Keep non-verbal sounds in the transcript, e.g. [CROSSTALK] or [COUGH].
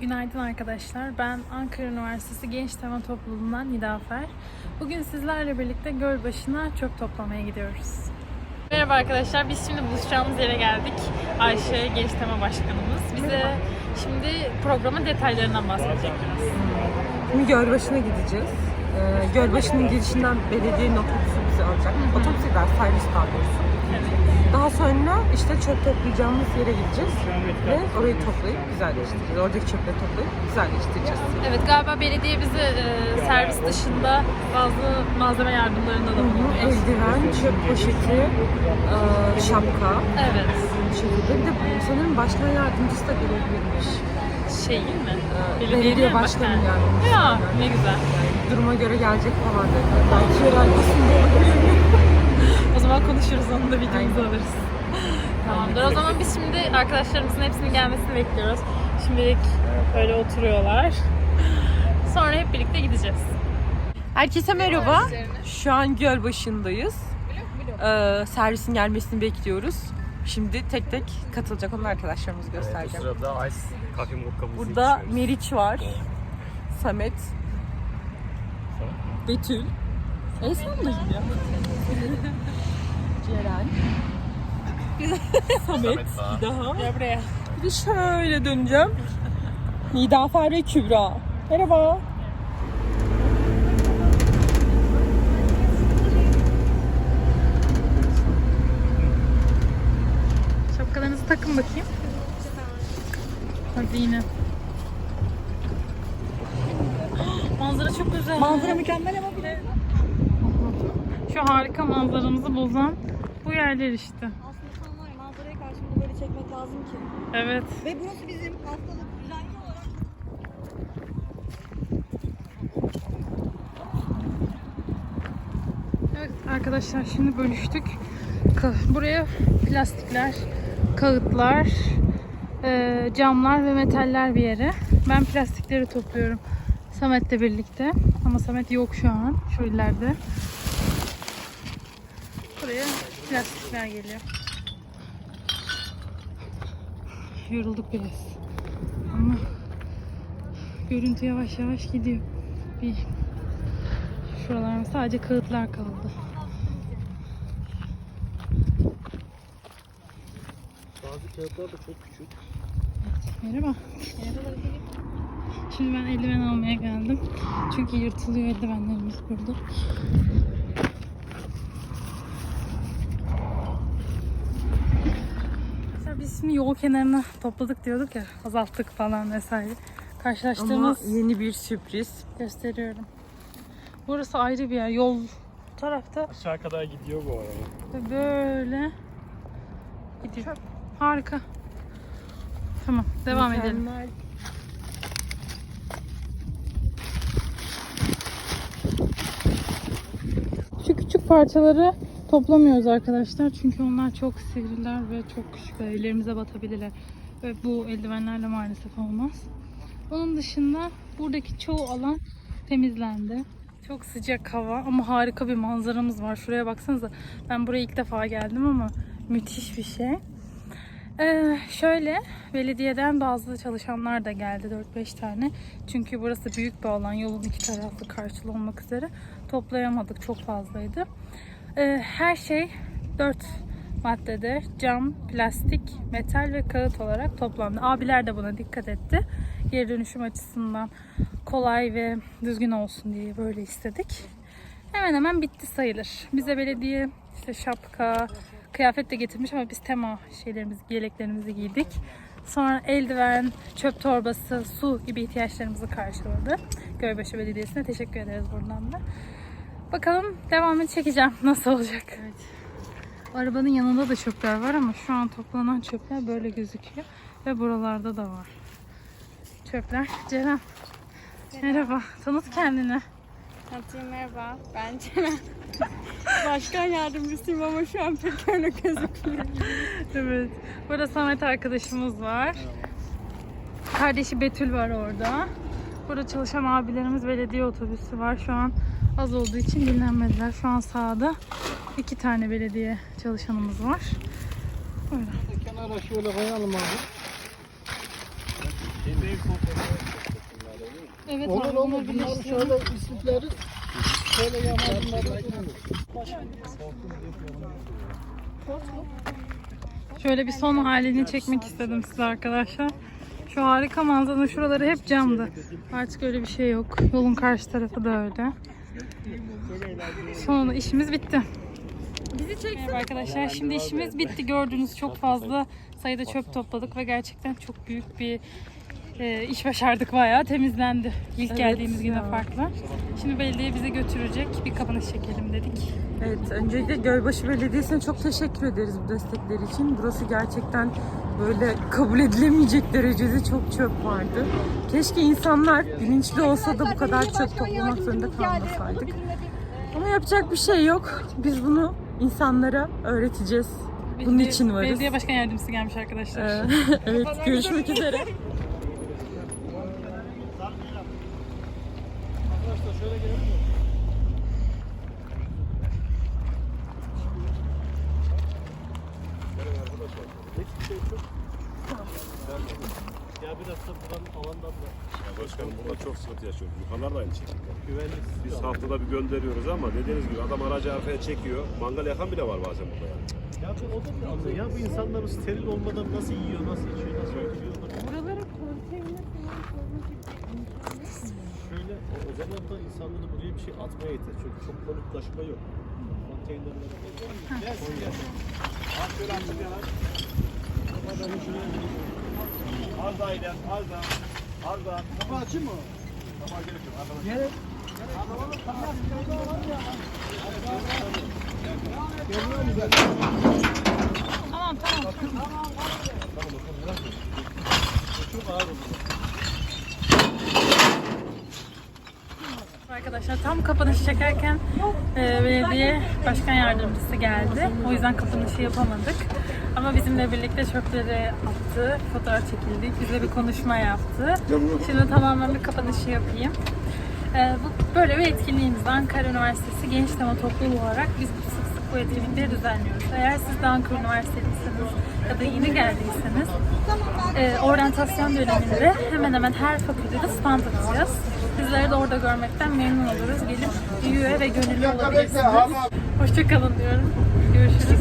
Günaydın arkadaşlar. Ben Ankara Üniversitesi Genç Tema Topluluğundan Nidafer. Bugün sizlerle birlikte Gölbaşı'na çöp toplamaya gidiyoruz. Merhaba arkadaşlar. Biz şimdi buluşacağımız yere geldik. Ayşe Genç Tema Başkanımız. Bize şimdi programın detaylarından bahsedecek biraz. Şimdi Gölbaşı'na gideceğiz. Ee, Gölbaşı'nın girişinden belediyenin otobüsü bizi alacak. Otobüs değil, servis daha doğrusu. Daha sonra işte çöp toplayacağımız yere gideceğiz. Ve orayı toplayıp güzelleştireceğiz. Oradaki çöpleri toplayıp güzelleştireceğiz. Evet galiba belediye bize e, servis dışında bazı malzeme yardımlarında da bulunuyor. Eldiven, çöp poşeti, e, şapka Evet. şekilde. Bir de sanırım başkan yardımcısı da gelebilirmiş. Şey mi? Ee, belediye mi? başkanı yardımcısı. Ya ne güzel. Duruma göre gelecek falan dedi. Belki. O [LAUGHS] zaman konuşuruz onu da videomuza alırız. [LAUGHS] Tamamdır. O zaman biz şimdi arkadaşlarımızın hepsinin gelmesini bekliyoruz. Şimdilik böyle oturuyorlar. [LAUGHS] Sonra hep birlikte gideceğiz. Herkese merhaba. Şu an Gölbaşı'ndayız. Ee, servisin gelmesini bekliyoruz. Şimdi tek tek katılacak olan arkadaşlarımızı Bu göstereceğim. sırada Ice kahve mokkamızı Burada içiyoruz. Meriç var. Samet. Betül. Esnaf'dayım ya. [LAUGHS] Ceren. Samet. Bir daha. Gel buraya. Bir de şöyle döneceğim. Nidafer ve Kübra. Merhaba. Şapkalarınızı takın bakayım. Hadi yine. Manzara çok güzel. Manzara mükemmel ama bir de Şu harika manzaramızı bozan yerler işte. Aslında tam var ya manzaraya karşı bunu böyle çekmek lazım ki. Evet. Ve burası bizim haftalık düzenli olarak Evet arkadaşlar şimdi bölüştük. Buraya plastikler, kağıtlar, e, camlar ve metaller bir yere. Ben plastikleri topluyorum Samet'le birlikte. Ama Samet yok şu an. Şu ileride. Plastikler geliyor. Yorulduk biraz. Ama görüntü yavaş yavaş gidiyor. Bir Şuralar sadece kağıtlar kaldı. Bazı kağıtlar da çok küçük. Merhaba. Şimdi ben eldiven almaya geldim. Çünkü yırtılıyor eldivenlerimiz burada. Şimdi yol kenarına topladık diyorduk ya azalttık falan vesaire. ama Karşılaştığımız yeni bir sürpriz. gösteriyorum. Burası ayrı bir yer. Yol bu tarafta Aşağı kadar gidiyor bu araba. Ve böyle gidiyor. Harika. Tamam, devam edelim. Mükemmel. Şu küçük parçaları toplamıyoruz arkadaşlar. Çünkü onlar çok sivriler ve çok küçük. Ellerimize batabilirler. Ve bu eldivenlerle maalesef olmaz. Onun dışında buradaki çoğu alan temizlendi. Çok sıcak hava ama harika bir manzaramız var. Şuraya baksanıza. Ben buraya ilk defa geldim ama müthiş bir şey. Ee, şöyle belediyeden bazı çalışanlar da geldi 4-5 tane. Çünkü burası büyük bir alan yolun iki taraflı karşılı olmak üzere toplayamadık çok fazlaydı. Ee, her şey 4 maddede cam, plastik, metal ve kağıt olarak toplandı. Abiler de buna dikkat etti. Geri dönüşüm açısından kolay ve düzgün olsun diye böyle istedik. Hemen hemen bitti sayılır. Bize belediye işte şapka, kıyafet de getirmiş ama biz tema şeylerimizi, yeleklerimizi giydik. Sonra eldiven, çöp torbası, su gibi ihtiyaçlarımızı karşıladı. Gölbaşı Belediyesi'ne teşekkür ederiz buradan da. Bakalım devamını çekeceğim. Nasıl olacak? Arabanın yanında da çöpler var ama şu an toplanan çöpler böyle gözüküyor. Ve buralarda da var. Çöpler. Ceren. Merhaba. Tanıt kendini. Tanıtayım merhaba. Ben Ceren. [LAUGHS] Başkan yardımcısıyım ama şu an pek öyle gözükmüyor. Evet. Burada Samet arkadaşımız var. Kardeşi Betül var orada. Burada çalışan abilerimiz belediye otobüsü var. Şu an az olduğu için dinlenmediler. Şu an sahada iki tane belediye çalışanımız var. Böyle. Kenara şöyle koyalım abi. Evet Olur abi olur. bunları şöyle istifleri şöyle yamacınları Şöyle bir son halini çekmek istedim size arkadaşlar. Şu harika manzaranın şuraları hep camdı. Artık öyle bir şey yok. Yolun karşı tarafı da öyle. Sonunda işimiz bitti. Merhaba arkadaşlar. Şimdi işimiz bitti. Gördüğünüz çok fazla sayıda çöp topladık ve gerçekten çok büyük bir e, iş başardık bayağı. Temizlendi. İlk geldiğimiz güne farklı. Şimdi belediye bizi götürecek. Bir kapanış çekelim dedik. Evet, öncelikle Gölbaşı Belediyesi'ne çok teşekkür ederiz bu destekleri için. Burası gerçekten böyle kabul edilemeyecek derecede çok çöp vardı. Keşke insanlar bilinçli olsa da bu kadar çöp toplamak zorunda kalmasaydık. Ama yapacak bir şey yok. Biz bunu insanlara öğreteceğiz. Bunun için varız. Belediye başkan yardımcısı gelmiş arkadaşlar. Ee, [LAUGHS] evet, görüşmek üzere. [LAUGHS] Ya biraz da da Başkanım burada çok sıkıntı yaşıyoruz. Yukarılar da aynı şekilde. güvenlik Biz haftada bir gönderiyoruz ama dediğiniz gibi adam aracı arkaya çekiyor. Mangal yakan bile var bazen burada yani. Ya bu o da bir anlamda. Ya bu insanların steril olmadan nasıl yiyor, nasıl içiyor, nasıl öldürüyor? Buralara konteyner falan koymak Şöyle o, o zaman da insanları buraya bir şey atmaya yeter. Çünkü çok konut taşıma yok. Konteynerlere Gelsin gelsin. Az daha ilen, az daha. Açayım mı? Kapı gerek yok. Arkadaşlar. Tamam tamam. Arkadaşlar tam kapanışı çekerken e, belediye başkan yardımcısı geldi. O yüzden kapanışı yapamadık. Ama bizimle birlikte çöpleri attı, fotoğraf çekildik, bize bir konuşma yaptı. Şimdi tamamen bir kapanışı yapayım. E, bu böyle bir etkinliğimiz. Ankara Üniversitesi Genç Tema Topluluğu olarak biz bu sık sık bu etkinlikleri düzenliyoruz. Eğer siz de Ankara Üniversiteliyseniz ya da yeni geldiyseniz e, oryantasyon döneminde hemen hemen her fakültede stand atacağız. Sizleri de orada görmekten memnun oluruz. Gelip üye ve gönüllü olabilirsiniz. Hoşçakalın diyorum. Görüşürüz.